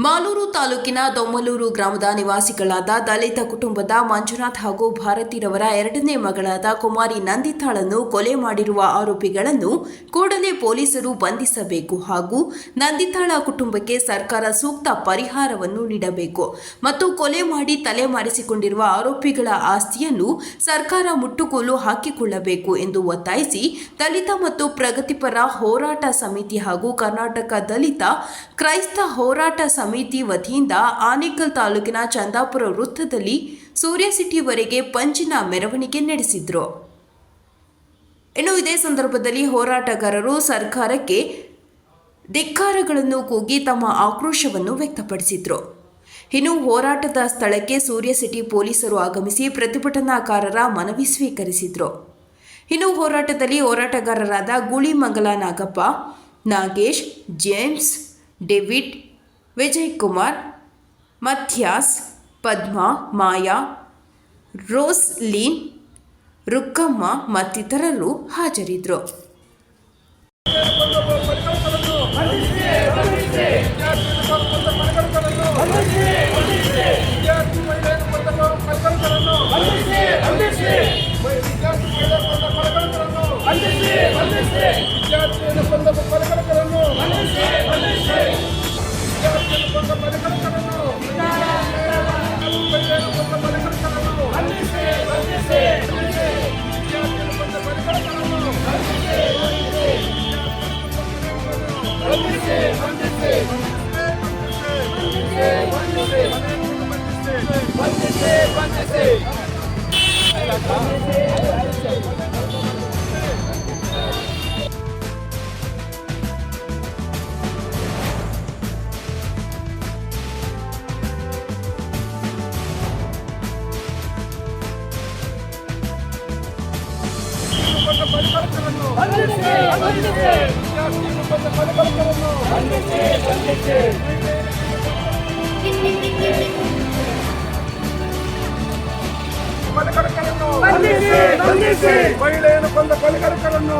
ಮಾಲೂರು ತಾಲೂಕಿನ ದೊಮ್ಮಲೂರು ಗ್ರಾಮದ ನಿವಾಸಿಗಳಾದ ದಲಿತ ಕುಟುಂಬದ ಮಂಜುನಾಥ್ ಹಾಗೂ ಭಾರತಿರವರ ಎರಡನೇ ಮಗಳಾದ ಕುಮಾರಿ ನಂದಿತಾಳನ್ನು ಕೊಲೆ ಮಾಡಿರುವ ಆರೋಪಿಗಳನ್ನು ಕೂಡಲೇ ಪೊಲೀಸರು ಬಂಧಿಸಬೇಕು ಹಾಗೂ ನಂದಿತಾಳ ಕುಟುಂಬಕ್ಕೆ ಸರ್ಕಾರ ಸೂಕ್ತ ಪರಿಹಾರವನ್ನು ನೀಡಬೇಕು ಮತ್ತು ಕೊಲೆ ಮಾಡಿ ತಲೆಮಾರಿಸಿಕೊಂಡಿರುವ ಆರೋಪಿಗಳ ಆಸ್ತಿಯನ್ನು ಸರ್ಕಾರ ಮುಟ್ಟುಗೋಲು ಹಾಕಿಕೊಳ್ಳಬೇಕು ಎಂದು ಒತ್ತಾಯಿಸಿ ದಲಿತ ಮತ್ತು ಪ್ರಗತಿಪರ ಹೋರಾಟ ಸಮಿತಿ ಹಾಗೂ ಕರ್ನಾಟಕ ದಲಿತ ಕ್ರೈಸ್ತ ಹೋರಾಟ ವತಿಯಿಂದ ಆನೇಕಲ್ ತಾಲೂಕಿನ ಚಂದಾಪುರ ವೃತ್ತದಲ್ಲಿ ಸೂರ್ಯ ಸಿಟಿವರೆಗೆ ಪಂಚಿನ ಮೆರವಣಿಗೆ ನಡೆಸಿದ್ರು. ಇನ್ನು ಇದೇ ಸಂದರ್ಭದಲ್ಲಿ ಹೋರಾಟಗಾರರು ಸರ್ಕಾರಕ್ಕೆ ಧಿಕ್ಕಾರಗಳನ್ನು ಕೂಗಿ ತಮ್ಮ ಆಕ್ರೋಶವನ್ನು ವ್ಯಕ್ತಪಡಿಸಿದ್ರು. ಇನ್ನು ಹೋರಾಟದ ಸ್ಥಳಕ್ಕೆ ಸೂರ್ಯ ಸಿಟಿ ಪೊಲೀಸರು ಆಗಮಿಸಿ ಪ್ರತಿಭಟನಾಕಾರರ ಮನವಿ ಸ್ವೀಕರಿಸಿದ್ರು. ಇನ್ನು ಹೋರಾಟದಲ್ಲಿ ಹೋರಾಟಗಾರರಾದ Gulimangala Nagappa, Nagesh, James, David Vijay Kumar Mathias Padma Maya Rosleen Rukkamma ಮತ್ತಿತರರು ಹಾಜರಿದ್ದರು ಮಹಿಳೆಯನ್ನು ಕೊಂದ ಕೊಲೆಗಡಕರನ್ನು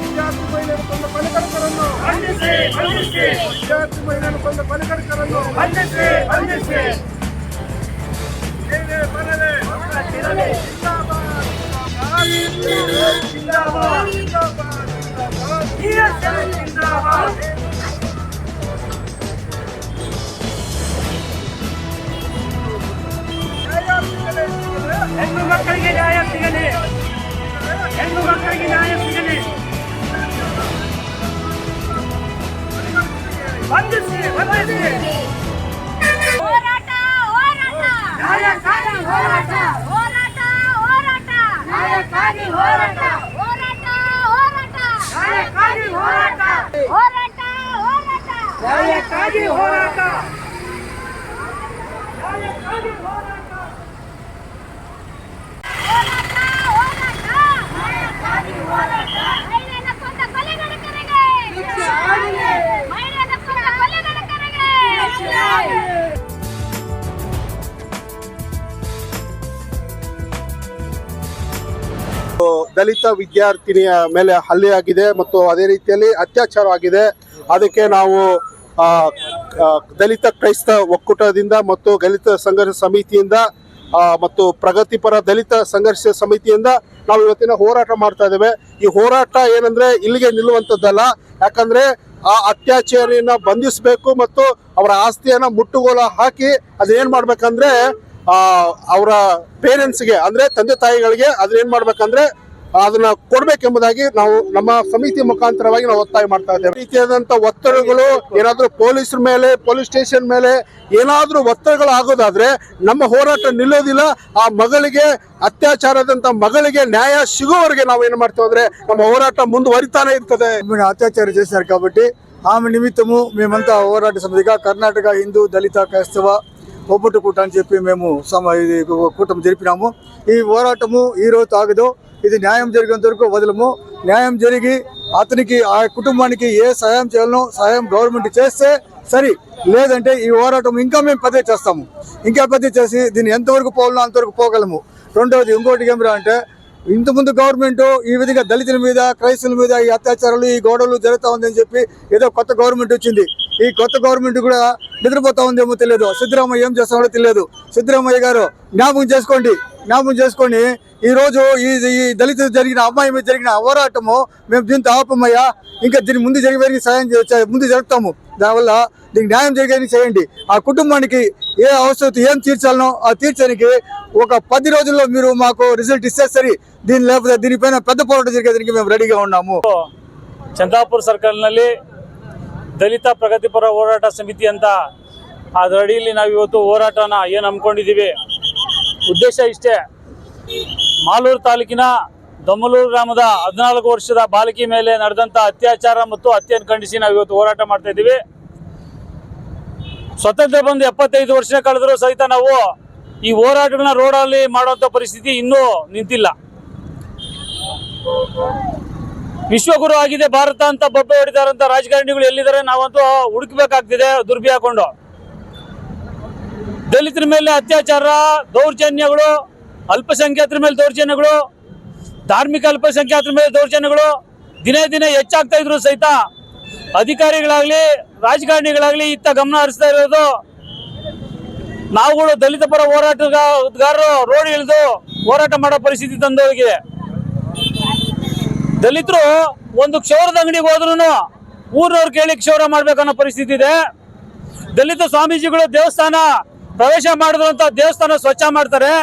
ವಿದ್ಯಾರ್ಥಿ ಮಹಿಳೆಯನ್ನು ಕೊಂದ ಕೊಲೆಗಡಕರನ್ನು ವಿದ್ಯಾರ್ಥಿ ಮಹಿಳೆಯನ್ನು ಕೊಂದ ಕೊಲೆಗಡಕರನ್ನು ಏನೇ ಬರಲಿ ಜಿಂದಾಬಾದ್ ಜಿಂದಾಬಾದ್ ಜಿಂದಾಬಾದ್ ಜಿಂದಾಬಾದ್ ಹೆಣ್ಣು ಮಕ್ಕಳಿಗೆ ನ್ಯಾಯ ಸಿಗಲಿ ಹೆಣ್ಣು ಮಕ್ಕಳಿಗೆ ನ್ಯಾಯ ಸಿಗಲಿ ಬಂಧಿಸಿ ಬಂಧಿಸಿ ಹೋರಾಟ ಹೋರಾಟ ನ್ಯಾಯಕ್ಕಾಗಿ ಹೋರಾಟ ಹೋರಾಟ ಹೋರಾಟ ನ್ಯಾಯಕ್ಕಾಗಿ ಹೋರಾಟ ಹೋರಾಟ ಹೋರಾಟ ನ್ಯಾಯಕ್ಕಾಗಿ ಹೋರಾಟ ಹೋರಾಟ ಹೋರಾಟ ನ್ಯಾಯಕ್ಕಾಗಿ ಹೋರಾಟ. ದಲಿತ ವಿದ್ಯಾರ್ಥಿನಿಯ ಮೇಲೆ ಹಲ್ಲೆ ಆಗಿದೆ ಮತ್ತು ಅದೇ ರೀತಿಯಲ್ಲಿ ಅತ್ಯಾಚಾರವಾಗಿದೆ ಅದಕ್ಕೆ ನಾವು ದಲಿತ ಕ್ರೈಸ್ತ ಒಕ್ಕೂಟದಿಂದ ಮತ್ತು ದಲಿತ ಸಂಘರ್ಷ ಸಮಿತಿಯಿಂದ ಮತ್ತು ಪ್ರಗತಿಪರ ದಲಿತ ಸಂಘರ್ಷ ಸಮಿತಿಯಿಂದ ನಾವು ಇವತ್ತಿನ ಹೋರಾಟ ಮಾಡ್ತಾ ಇದ್ದೇವೆ. ಈ ಹೋರಾಟ ಏನಂದ್ರೆ ಇಲ್ಲಿಗೆ ನಿಲ್ಲುವಂಥದ್ದಲ್ಲ. ಯಾಕಂದ್ರೆ ಆ ಅತ್ಯಾಚಾರಿಯನ್ನ ಬಂಧಿಸಬೇಕು ಮತ್ತು ಅವರ ಆಸ್ತಿಯನ್ನ ಮುಟ್ಟುಗೋಲ ಹಾಕಿ ಅದೇನ್ ಮಾಡ್ಬೇಕಂದ್ರೆ ಅವರ ಪೇರೆಂಟ್ಸ್ಗೆ ಅಂದ್ರೆ ತಂದೆ ತಾಯಿಗಳಿಗೆ ಅದನ್ನ ಮಾಡ್ಬೇಕಂದ್ರೆ ಅದನ್ನ ಕೊಡ್ಬೇಕೆಂಬುದಾಗಿ ನಾವು ನಮ್ಮ ಸಮಿತಿ ಮುಖಾಂತರವಾಗಿ ನಾವು ಒತ್ತಾಯ ಮಾಡ್ತಾ ಇದ್ದೇವೆ. ರೀತಿಯಾದಂತ ಒತ್ತಡಗಳು ಏನಾದ್ರೂ ಪೊಲೀಸರ ಮೇಲೆ, ಪೊಲೀಸ್ ಸ್ಟೇಷನ್ ಮೇಲೆ ಏನಾದ್ರೂ ಒತ್ತಡಗಳು ಆಗೋದಾದ್ರೆ ನಮ್ಮ ಹೋರಾಟ ನಿಲ್ಲೋದಿಲ್ಲ. ಆ ಮಗಳಿಗೆ, ಅತ್ಯಾಚಾರದಂತ ಮಗಳಿಗೆ ನ್ಯಾಯ ಸಿಗೋವರೆಗೆ ನಾವು ಏನ್ ಮಾಡ್ತೇವೆ ಅಂದ್ರೆ ನಮ್ಮ ಹೋರಾಟ ಮುಂದುವರಿತಾನೆ ಇರ್ತದೆ. ಅತ್ಯಾಚಾರ చేశారు ಕಾಬಟ್ಟಿ ఆమె ನಿಮಿತ್ತಮು ಮೇಮಂತ ಹೋರಾಟ సమితిగా ಕರ್ನಾಟಕ ಹಿಂದೂ ದಲಿತ ಕ್ರೈಸ್ತವ ಒಬ್ಬಟ್ಟು ಕೂಟ అని చెప్పి మేము ఇది కూటమి జరిపినాము. ಈ ಹೋರಾಟಮು ఈరోజు తాగదు ఇది న్యాయం జరిగేంత వరకు వదలము. న్యాయం జరిగి అతనికి ఆ కుటుంబానికి ఏ సహాయం చేయాలనో సహాయం గవర్నమెంట్ చేస్తే సరి. లేదంటే ఈ పోరాటం ఇంకా మేము పెద్ద చేస్తాము. ఇంకా పెద్ద చేసి దీన్ని ఎంతవరకు పోగలం అంతవరకు పోగలము. రెండవది ఇంకోటి ఏమిరా అంటే ఇంత ముందు గవర్నమెంట్ ఈ విధంగా దళితుల మీద క్రైస్తుల మీద ఈ అత్యాచారాలు ఈ గొడవలు జరుగుతూ ఉందని చెప్పి ఏదో కొత్త గవర్నమెంట్ వచ్చింది. ఈ కొత్త గవర్నమెంట్ కూడా నిద్రపోతా ఉందేమో తెలియదు. సిద్ధరామయ్య ఏం చేస్తామో తెలియదు. సిద్ధరామయ్య గారు జ్ఞాపకం చేసుకోండి. జ్ఞాపకం చేసుకొని ఈ రోజు ఈ ఈ దళిత జరిగిన అమ్మాయి మీద జరిగిన పోరాటము మేము దీంతో ఆపమయ్యా ఇంకా దీని ముందు జరిగే సాయం చే- ముందు జరుపుతాము దానివల్ల దీనికి న్యాయం జరిగేది చేయండి ఆ కుటుంబానికి ఏ అవసరం ఏం తీర్చాలనో ఆ తీర్చడానికి ఒక పది రోజుల్లో మీరు మాకు రిజల్ట్ ఇస్తే సరి దీని లేకపోతే దీనిపైన పెద్ద పోరాటం జరిగేదానికి మేము రెడీగా ఉన్నాము ಚಂದಾಪುರ ಸರ್ಕಲ್ನಲ್ಲಿ ದಲಿತ ಪ್ರಗತಿಪರ ಹೋರಾಟ ಸಮಿತಿ ಅಂತ ಅದರ ಅಡಿಯಲ್ಲಿ ನಾವು ಇವತ್ತು ಹೋರಾಟನ ಏನು ಹಮ್ಮಿಕೊಂಡಿದ್ದೀವಿ ಉದ್ದೇಶ ಇಷ್ಟೇ. ಮಾಲೂರು ತಾಲೂಕಿನ ದೊಮ್ಮಲೂರು ಗ್ರಾಮದ ಹದಿನಾಲ್ಕು ವರ್ಷದ ಬಾಲಕಿ ಮೇಲೆ ನಡೆದಂಥ ಅತ್ಯಾಚಾರ ಮತ್ತು ಹತ್ಯೆಯನ್ನು ಖಂಡಿಸಿ ನಾವು ಇವತ್ತು ಹೋರಾಟ ಮಾಡ್ತಾ ಇದ್ದೀವಿ. ಸ್ವತಂತ್ರ ಬಂದು ಎಪ್ಪತ್ತೈದು ವರ್ಷ ಕಳೆದರೂ ಸಹಿತ ನಾವು ಈ ಹೋರಾಟಗಳನ್ನ ರೋಡಲ್ಲಿ ಮಾಡುವಂಥ ಪರಿಸ್ಥಿತಿ ಇನ್ನೂ ನಿಂತಿಲ್ಲ. ವಿಶ್ವಗುರು ಆಗಿದೆ, ಭಾರತ ಅಂತ ಬೊಬ್ಬೆ ಹೊಡಿತಾರಂತ ರಾಜಕಾರಣಿಗಳು ಎಲ್ಲಿದ್ದಾರೆ ನಾವಂತೂ ಹುಡುಕ್ಬೇಕಾಗ್ತಿದೆ, ದುರ್ಬಿ ಹಾಕೊಂಡು. ದಲಿತರ ಮೇಲೆ ಅತ್ಯಾಚಾರ, ದೌರ್ಜನ್ಯಗಳು, ಅಲ್ಪಸಂಖ್ಯಾತರ ಮೇಲೆ ದೌರ್ಜನ್ಯಗಳು, ಧಾರ್ಮಿಕ ಅಲ್ಪಸಂಖ್ಯಾತರ ಮೇಲೆ ದೌರ್ಜನ್ಯಗಳು, ದಿನೇ ದಿನೇ ಹೆಚ್ಚಾಗ್ತಾ ಇದ್ರು ಸಹಿತ ಅಧಿಕಾರಿಗಳಾಗ್ಲಿ, ರಾಜಕಾರಣಿಗಳಾಗ್ಲಿ ಇತ್ತ ಗಮನ ಹರಿಸ್ತಾ ಇರೋದು ನಾವುಗಳು ದಲಿತ ಪರ ಹೋರಾಟಗಾರರು, ರೋಡ್ ಇಳಿದು ಹೋರಾಟ ಮಾಡೋ ಪರಿಸ್ಥಿತಿ ತಂದು ಹೋಗಿದೆ. ದಲಿತರು ಒಂದು ಕ್ಷೌರದ ಅಂಗಡಿಗೆ ಹೋದ್ರು ಊರಿನವ್ರು ಕೇಳಿ ಕ್ಷೌರ ಮಾಡ್ಬೇಕನ್ನೋ ಪರಿಸ್ಥಿತಿ ಇದೆ. ದಲಿತ ಸ್ವಾಮೀಜಿಗಳು ದೇವಸ್ಥಾನ ಪ್ರವೇಶ ಮಾಡಿದ್ರು ಅಂತ ದೇವಸ್ಥಾನ ಸ್ವಚ್ಛ ಮಾಡ್ತಾರೆ.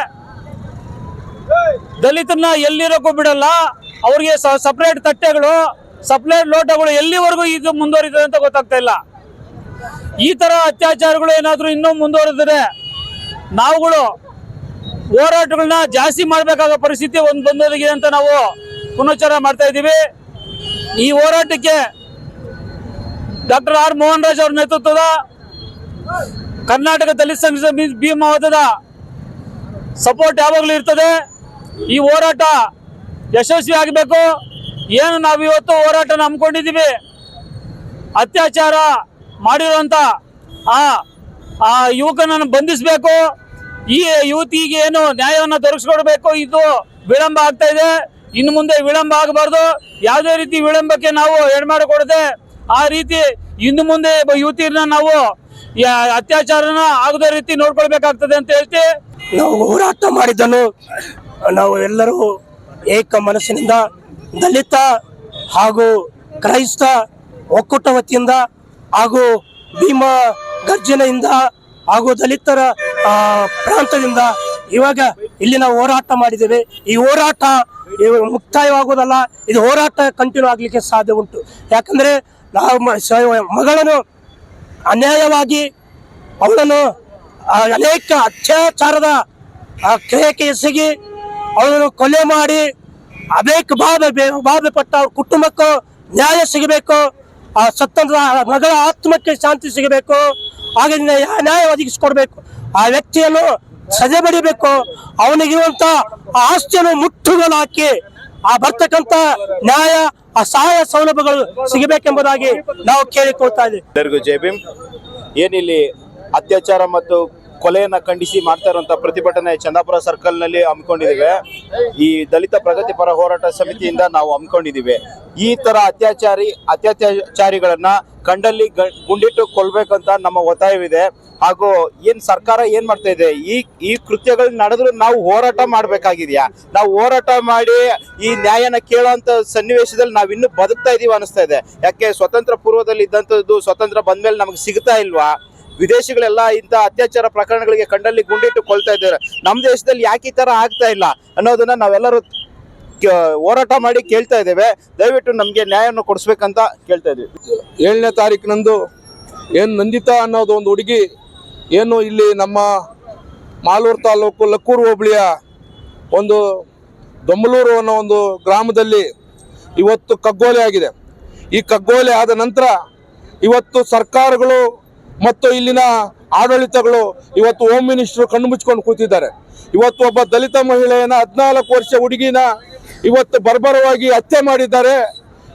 ದಲಿತರನ್ನ ಎಲ್ಲಿರೋಕ್ಕೂ ಬಿಡಲ್ಲ. ಅವ್ರಿಗೆ ಸಪ್ರೇಟ್ ತಟ್ಟೆಗಳು ಸಪ್ರೇಟ್ ಲೋಟಗಳು ಎಲ್ಲಿವರೆಗೂ ಈಗ ಮುಂದುವರಿತದೆ ಅಂತ ಗೊತ್ತಾಗ್ತಾ ಇಲ್ಲ. ಈ ತರ ಅತ್ಯಾಚಾರಗಳು ಏನಾದರೂ ಇನ್ನೂ ಮುಂದುವರೆದರೆ ನಾವುಗಳು ಹೋರಾಟಗಳನ್ನ ಜಾಸ್ತಿ ಮಾಡಬೇಕಾದ ಪರಿಸ್ಥಿತಿ ಒಂದು ಬಂದೋದಿಗೆ ಅಂತ ನಾವು ಪುನಶ್ಚಾರ ಮಾಡ್ತಾ ಇದ್ದೀವಿ. ಈ ಹೋರಾಟಕ್ಕೆ ಡಾಕ್ಟರ್ ಆರ್ ಮೋಹನ್ ರಾಜ್ ಅವ್ರ ನೇತೃತ್ವದ ಕರ್ನಾಟಕ ದಲಿತ ಸಂಘ ಭೀಮಾವತದ ಸಪೋರ್ಟ್ ಯಾವಾಗಲೂ ಇರ್ತದೆ. ಈ ಹೋರಾಟ ಯಶಸ್ವಿ ಆಗಬೇಕು. ಏನು ನಾವು ಇವತ್ತು ಹೋರಾಟ ಹಮ್ಮಿಕೊಂಡಿದ್ದೀವಿ. ಅತ್ಯಾಚಾರ ಮಾಡಿರುವಂತ ಆ ಯುವಕನನ್ನು ಬಂಧಿಸಬೇಕು. ಈ ಯುವತಿಗೆ ಏನು ನ್ಯಾಯವನ್ನು ದೊರಕಿಸ್ಕೊಡ್ಬೇಕು. ಇದು ವಿಳಂಬ ಆಗ್ತಾ ಇದೆ. ಇನ್ನು ಮುಂದೆ ವಿಳಂಬ ಆಗಬಾರ್ದು. ಯಾವುದೇ ರೀತಿ ವಿಳಂಬಕ್ಕೆ ನಾವು ಎಡ್ಮಾಡಿಕೊಡದೆ ಆ ರೀತಿ ಇನ್ನು ಮುಂದೆ ಯುವತಿಯನ್ನ ನಾವು ಅತ್ಯಾಚಾರನ ಆಗದ ರೀತಿ ನೋಡ್ಕೊಳ್ಬೇಕಾಗ್ತದೆ ಅಂತ ಹೇಳ್ತಿ? ನಾವು ಹೋರಾಟ ಮಾಡಿದ್ದನ್ನು ನಾವು ಎಲ್ಲರೂ ಏಕ ಮನಸ್ಸಿನಿಂದ ದಲಿತ ಹಾಗೂ ಕ್ರೈಸ್ತ ಒಕ್ಕೂಟ ವತಿಯಿಂದ ಹಾಗೂ ಭೀಮ ಗರ್ಜನೆಯಿಂದ ಹಾಗೂ ದಲಿತರ ಪ್ರಾಂತದಿಂದ ಇವಾಗ ಇಲ್ಲಿ ನಾವು ಹೋರಾಟ ಮಾಡಿದ್ದೇವೆ. ಈ ಹೋರಾಟ ಮುಕ್ತಾಯವಾಗೋದಲ್ಲ, ಇದು ಹೋರಾಟ ಕಂಟಿನ್ಯೂ ಆಗಲಿಕ್ಕೆ ಸಾಧ್ಯ ಉಂಟು. ಯಾಕಂದ್ರೆ ನಾವು ಮಗಳನ್ನು ಅನ್ಯಾಯವಾಗಿ ಅವನನ್ನು ಅನೇಕ ಅತ್ಯಾಚಾರದ ಕ್ರಿಯೆಗೆ ಎಸಗಿ ಅವನನ್ನು ಕೊಲೆ ಮಾಡಿ ಅನೇಕ ಬಾಬೆ ಬಾಧೆ ಪಟ್ಟ ಅವ್ರ ಕುಟುಂಬಕ್ಕೂ ನ್ಯಾಯ ಸಿಗಬೇಕು, ಆ, ಸತ್ತಂತ ಮಗಳ ಆತ್ಮಕ್ಕೆ ಶಾಂತಿ ಸಿಗಬೇಕು ಹಾಗೆ ನ್ಯಾಯ ನ್ಯಾಯ ಒದಗಿಸಿಕೊಡ್ಬೇಕು. ಆ ವ್ಯಕ್ತಿಯನ್ನು ಸಜೆ ಬಡಿಬೇಕು. ಅವನಿಗಿರುವಂತ ಆ ಆಸ್ತಿಯನ್ನು ಮುಟ್ಟುಗಳು ಹಾಕಿ ಆ ಬರ್ತಕ್ಕಂಥ ನ್ಯಾಯ ಆ ಸಹಾಯ ಸೌಲಭ್ಯಗಳು ಸಿಗಬೇಕೆಂಬುದಾಗಿ ನಾವು ಕೇಳಿಕೊಳ್ತಾ ಇದ್ದೀವಿ. ಜೈ ಭೀಮ್. ಏನಿಲ್ಲಿ ಅತ್ಯಾಚಾರ ಮತ್ತು ಕೊಲೆಯನ್ನ ಖಂಡಿಸಿ ಮಾಡ್ತಾ ಇರುವಂತ ಪ್ರತಿಭಟನೆ ಚಂದಾಪುರ ಸರ್ಕಲ್ನಲ್ಲಿ ಹಮ್ಮಿಕೊಂಡಿದ್ದೇವೆ. ಈ ದಲಿತ ಪ್ರಗತಿಪರ ಹೋರಾಟ ಸಮಿತಿಯಿಂದ ನಾವು ಹಮ್ಮಿಕೊಂಡಿದ್ದೀವಿ. ಈ ತರ ಅತ್ಯಾಚಾರಿ ಅತ್ಯಾಚಾರಿಗಳನ್ನ ಕಂಡಲ್ಲಿ ಗುಂಡಿಟ್ಟು ಕೊಲ್ಬೇಕಂತ ನಮ್ಮ ಒತ್ತಾಯವಿದೆ. ಹಾಗೂ ಏನ್ ಸರ್ಕಾರ ಏನ್ ಮಾಡ್ತಾ ಇದೆ? ಈ ಈ ಕೃತ್ಯಗಳು ನಡೆದ್ರು ನಾವು ಹೋರಾಟ ಮಾಡ್ಬೇಕಾಗಿದ್ಯಾ? ನಾವು ಹೋರಾಟ ಮಾಡಿ ಈ ನ್ಯಾಯನ ಕೇಳೋಂತ ಸನ್ನಿವೇಶದಲ್ಲಿ ನಾವ್ ಇನ್ನು ಬದುಕ್ತಾ ಇದೀವಿ ಅನಿಸ್ತಾ ಇದೆ. ಯಾಕೆ ಸ್ವತಂತ್ರ ಪೂರ್ವದಲ್ಲಿ ಇದ್ದಂಥದ್ದು ಸ್ವತಂತ್ರ ಬಂದ್ಮೇಲೆ ನಮಗೆ ಸಿಗ್ತಾ ಇಲ್ವಾ? ವಿದೇಶಿಗಳೆಲ್ಲ ಇಂಥ ಅತ್ಯಾಚಾರ ಪ್ರಕರಣಗಳಿಗೆ ಕಂಡಲ್ಲಿ ಗುಂಡಿಟ್ಟು ಕೊಲ್ತಾ ಇದ್ದಾರೆ. ನಮ್ಮ ದೇಶದಲ್ಲಿ ಯಾಕೆ ಈ ತರ ಆಗ್ತಾ ಇಲ್ಲ ಅನ್ನೋದನ್ನ ನಾವೆಲ್ಲರೂ ಹೋರಾಟ ಮಾಡಿ ಕೇಳ್ತಾ ಇದ್ದೇವೆ. ದಯವಿಟ್ಟು ನಮಗೆ ನ್ಯಾಯವನ್ನು ಕೊಡಿಸ್ಬೇಕಂತ ಕೇಳ್ತಾ ಇದ್ದೀವಿ. ಏಳನೇ ತಾರೀಕಿನಂದು ಏನು ನಂದಿತಾ ಅನ್ನೋದು ಒಂದು ಹುಡುಗಿ ಏನು ಇಲ್ಲಿ ನಮ್ಮ ಮಾಲೂರು ತಾಲೂಕು ಲಕ್ಕೂರು ಹೋಬಳಿಯ ಒಂದು ದೊಮ್ಮಲೂರು ಅನ್ನೋ ಒಂದು ಗ್ರಾಮದಲ್ಲಿ ಇವತ್ತು ಕಗ್ಗೋಲೆ ಆಗಿದೆ. ಈ ಕಗ್ಗೋಲೆ ಆದ ನಂತರ ಇವತ್ತು ಸರ್ಕಾರಗಳು ಮತ್ತು ಇಲ್ಲಿನ ಆಡಳಿತಗಳು ಇವತ್ತು ಹೋಮ್ ಮಿನಿಸ್ಟರ್ ಕಣ್ಣು ಮುಚ್ಕೊಂಡು ಕೂತಿದ್ದಾರೆ. ಇವತ್ತು ಒಬ್ಬ ದಲಿತ ಮಹಿಳೆಯನ್ನ ಹದಿನಾಲ್ಕು ವರ್ಷ ಹುಡುಗಿನ ಇವತ್ತು ಬರ್ಬರವಾಗಿ ಹತ್ಯೆ ಮಾಡಿದ್ದಾರೆ.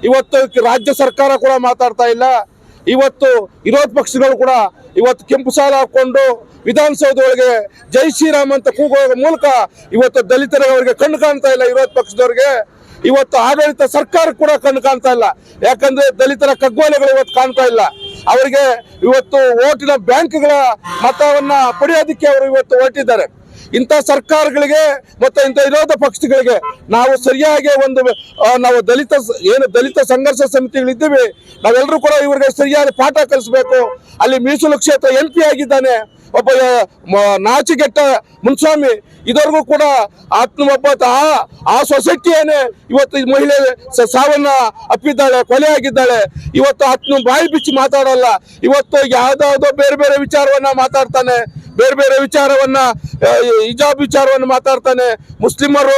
ಇವತ್ತು ರಾಜ್ಯ ಸರ್ಕಾರ ಕೂಡ ಮಾತಾಡ್ತಾ ಇಲ್ಲ. ಇವತ್ತು ವಿರೋಧ ಪಕ್ಷಗಳು ಕೂಡ ಇವತ್ತು ಕೆಂಪು ಸಾಲ ಹಾಕೊಂಡು ವಿಧಾನಸೌಧದೊಳಗೆ ಜೈ ಶ್ರೀರಾಮ್ ಅಂತ ಕೂಗುವ ಮೂಲಕ ಇವತ್ತು ದಲಿತರ ಅವರಿಗೆ ಕಣ್ಣು ಕಾಣ್ತಾ ಇಲ್ಲ ವಿರೋಧ ಪಕ್ಷದವ್ರಿಗೆ. ಇವತ್ತು ಆಡಳಿತ ಸರ್ಕಾರ ಕೂಡ ಕಣ್ಣು ಕಾಣ್ತಾ ಇಲ್ಲ. ಯಾಕಂದ್ರೆ ದಲಿತರ ಕಗ್ಗೋಲೆಗಳು ಇವತ್ತು ಕಾಣ್ತಾ ಇಲ್ಲ. ಅವರಿಗೆ ಇವತ್ತು ಓಟಿನ ಬ್ಯಾಂಕ್ಗಳ ಮತವನ್ನ ಪಡೆಯೋದಕ್ಕೆ ಅವರು ಇವತ್ತು ಹೊರಟಿದ್ದಾರೆ. ಇಂಥ ಸರ್ಕಾರಗಳಿಗೆ ಮತ್ತೆ ಇಂಥ ವಿರೋಧ ಪಕ್ಷಗಳಿಗೆ ನಾವು ಸರಿಯಾಗಿ ಒಂದು ನಾವು ದಲಿತ ಏನು ದಲಿತ ಸಂಘರ್ಷ ಸಮಿತಿಗಳಿದ್ದೀವಿ, ನಾವೆಲ್ಲರೂ ಕೂಡ ಇವರಿಗೆ ಸರಿಯಾದ ಪಾಠ ಕಲಿಸಬೇಕು. ಅಲ್ಲಿ ಮೀಸಲು ಕ್ಷೇತ್ರ ಎಂ ಪಿ ಆಗಿದ್ದಾನೆ, ಒಬ್ಬ ನಾಚಿಗೆಟ್ಟ ಮುನ್ಸ್ವಾಮಿ, ಇದವರೆಗೂ ಕೂಡ ಆತ್ಮ, ಒಬ್ಬ, ಆ ಸೊಸೈಟಿಯೇನೆ ಇವತ್ತು ಮಹಿಳೆ ಸಾವನ್ನ ಅಪ್ಪಿದ್ದಾಳೆ, ಕೊಲೆ ಆಗಿದ್ದಾಳೆ. ಇವತ್ತು ಆತ್ಮ ಬಾಯಿ ಬಿಚ್ಚಿ ಮಾತಾಡಲ್ಲ, ಇವತ್ತು ಯಾವ್ದಾವ್ದೋ ಬೇರೆ ಬೇರೆ ವಿಚಾರವನ್ನ ಮಾತಾಡ್ತಾನೆ. ಬೇರೆ ಬೇರೆ ವಿಚಾರವನ್ನ ಹಿಜಾಬ್ ವಿಚಾರವನ್ನು ಮಾತಾಡ್ತಾನೆ. ಮುಸ್ಲಿಮರು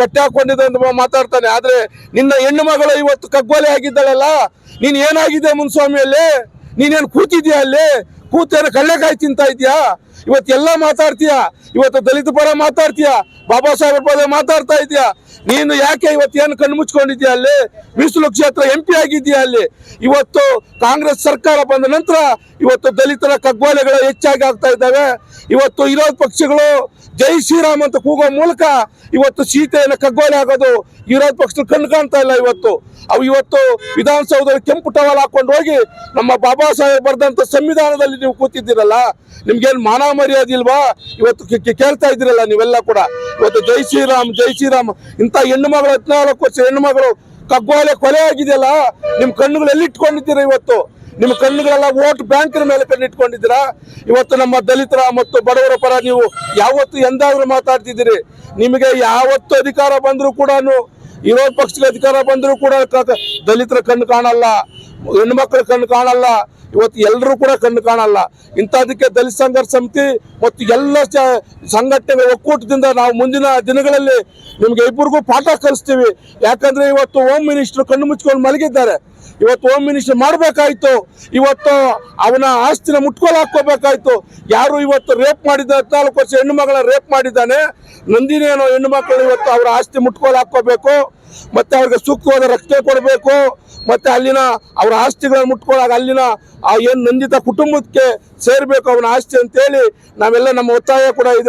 ಬಟ್ಟೆ ಹಾಕೊಂಡಿದೆ ಅಂತ ಮಾತಾಡ್ತಾನೆ. ಆದ್ರೆ ನಿನ್ನ ಹೆಣ್ಣು ಮಗಳು ಇವತ್ತು ಕಗ್ಗೋಲೆ ಆಗಿದ್ದಾಳಲ್ಲ? ನೀನ್ ಏನಾಗಿದೆ ಮುನ್ಸ್ವಾಮಿಯಲ್ಲಿ? ನೀನೇನು ಕೂತಿದ್ಯಾ ಅಲ್ಲಿ? ಕೂತೇನು ಕಳ್ಳೆಕಾಯಿ ತಿಂತಾ ಇದ್ಯಾ? ಇವತ್ತೆಲ್ಲ ಮಾತಾಡ್ತೀಯ? ಇವತ್ತು ದಲಿತ ಪರ ಮಾತಾಡ್ತೀಯ? ಬಾಬಾ ಸಾಹೇಬ್ ಪದ ಮಾತಾಡ್ತಾ ಇದೀಯ ನೀನು ಯಾಕೆ ಇವತ್ತು ಏನು ಕಣ್ಣು ಮುಚ್ಕೊಂಡಿದ್ಯಾ ಅಲ್ಲಿ? ಮೀಸಲು ಕ್ಷೇತ್ರ ಎಂ ಪಿ ಆಗಿದ್ಯಾ ಅಲ್ಲಿ? ಇವತ್ತು ಕಾಂಗ್ರೆಸ್ ಸರ್ಕಾರ ಬಂದ ನಂತರ ಇವತ್ತು ದಲಿತರ ಕಗ್ಗೋಲೆಗಳು ಹೆಚ್ಚಾಗಿ ಆಗ್ತಾ ಇದ್ದಾವೆ. ಇವತ್ತು ವಿರೋಧ ಪಕ್ಷಗಳು ಜೈ ಶ್ರೀರಾಮ್ ಅಂತ ಕೂಗೋ ಮೂಲಕ ಇವತ್ತು ಸೀತೆಯನ್ನು ಕಗ್ಗೋಲೆ ಆಗೋದು ವಿರೋಧ ಪಕ್ಷಗಳು ಕಣ್ಣು ಕಾಣ್ತಾ ಇಲ್ಲ ಇವತ್ತು. ಅವು ಇವತ್ತು ವಿಧಾನಸೌಧದಲ್ಲಿ ಕೆಂಪು ಟವಲ್ ಹಾಕೊಂಡು ಹೋಗಿ ನಮ್ಮ ಬಾಬಾ ಸಾಹೇಬ್ ಬರೆದಂತ ಸಂವಿಧಾನದಲ್ಲಿ ನೀವು ಕೂತಿದ್ದೀರಲ್ಲ, ನಿಮ್ಗೇನು ಮಾನ ಮರ್ಯಾದೆ ಇಲ್ವಾ ಇವತ್ತು ಕೇಳ್ತಾ ಇದ್ದೀರಲ್ಲ ನೀವೆಲ್ಲ ಕೂಡ. ಇವತ್ತು ಜೈ ಶ್ರೀರಾಮ್ ಜೈ ಶ್ರೀರಾಮ್. ಇಂಥ ಹೆಣ್ಣು ಮಗಳು ಹದಿನಾಲ್ಕು ವರ್ಷ ಹೆಣ್ಣು ಮಗಳು ಕಗ್ಗೋಲೆ ಕೊಲೆ ಆಗಿದೆಯಲ್ಲ, ನಿಮ್ ಕಣ್ಣುಗಳು ಎಲ್ಲಿ ಇಟ್ಕೊಂಡಿದ್ದೀರಾ ಇವತ್ತು? ನಿಮ್ಮ ಕಣ್ಣುಗಳೆಲ್ಲ ವೋಟ್ ಬ್ಯಾಂಕಿನ ಮೇಲೆ ಕಣ್ಣಿಟ್ಕೊಂಡಿದ್ದೀರಾ ಇವತ್ತು ನಮ್ಮ ದಲಿತರ ಮತ್ತು ಬಡವರ ಪರ ನೀವು ಯಾವತ್ತು ಎಂದಾದ್ರೂ ಮಾತಾಡ್ತಿದ್ದೀರಿ. ನಿಮಗೆ ಯಾವತ್ತು ಅಧಿಕಾರ ಬಂದರೂ ಕೂಡ ಇರೋ ಪಕ್ಷದ ಅಧಿಕಾರ ಬಂದರೂ ಕೂಡ ದಲಿತರ ಕಣ್ಣು ಕಾಣಲ್ಲ ಹೆಣ್ಮಕ್ಳ ಕಣ್ಣು ಕಾಣಲ್ಲ. ಇವತ್ತು ಎಲ್ಲರೂ ಕೂಡ ಕಣ್ಣು ಕಾಣಲ್ಲ. ಇಂಥದಕ್ಕೆ ದಲಿತ ಸಂಘರ್ಷ ಸಮಿತಿ ಮತ್ತು ಎಲ್ಲ ಸಂಘಟನೆ ಒಕ್ಕೂಟದಿಂದ ನಾವು ಮುಂದಿನ ದಿನಗಳಲ್ಲಿ ನಿಮ್ಗೆ ಇಬ್ಬರಿಗೂ ಪಾಠ ಕಲಿಸ್ತೀವಿ. ಯಾಕಂದ್ರೆ ಇವತ್ತು ಹೋಮ್ ಮಿನಿಸ್ಟರ್ ಕಣ್ಣು ಮುಚ್ಕೊಂಡು ಮಲಗಿದ್ದಾರೆ. ಇವತ್ತು ಹೋಮ್ ಮಿನಿಸ್ಟರ್ ಮಾಡಬೇಕಾಯ್ತು. ಇವತ್ತು ಅವನ ಆಸ್ತಿನ ಮುಟ್ಕೊಲ್ ಹಾಕೋಬೇಕಾಯ್ತು ಯಾರು ಇವತ್ತು ರೇಪ್ ಮಾಡಿದ ಹದಿನಾಲ್ಕು ವರ್ಷ ಹೆಣ್ಣು ಮಗಳ ರೇಪ್ ಮಾಡಿದ್ದಾನೆ. ನಂದಿನಿ ಅನ್ನೋ ಹೆಣ್ಣು ಮಕ್ಕಳು ಇವತ್ತು ಅವರ ಆಸ್ತಿ ಮುಟ್ಕೊಲ್ ಹಾಕೋಬೇಕು ಮತ್ತೆ ಅವ್ರಿಗೆ ಸೂಕ್ತವಾದ ರಕ್ಷಣೆ ಕೊಡಬೇಕು. ಮತ್ತೆ ಅಲ್ಲಿನ ಅವರ ಆಸ್ತಿಗಳನ್ನ ಮುಟ್ಕೊಳ್ಳಾಗ ಅಲ್ಲಿನ ಆ ಏನು ನಂದಿತ ಕುಟುಂಬಕ್ಕೆ ಸೇರಬೇಕು ಅವನ ಆಸ್ತಿ ಅಂತೇಳಿ ನಾವೆಲ್ಲ ನಮ್ಮ ಒತ್ತಾಯ ಕೂಡ ಇದೆ.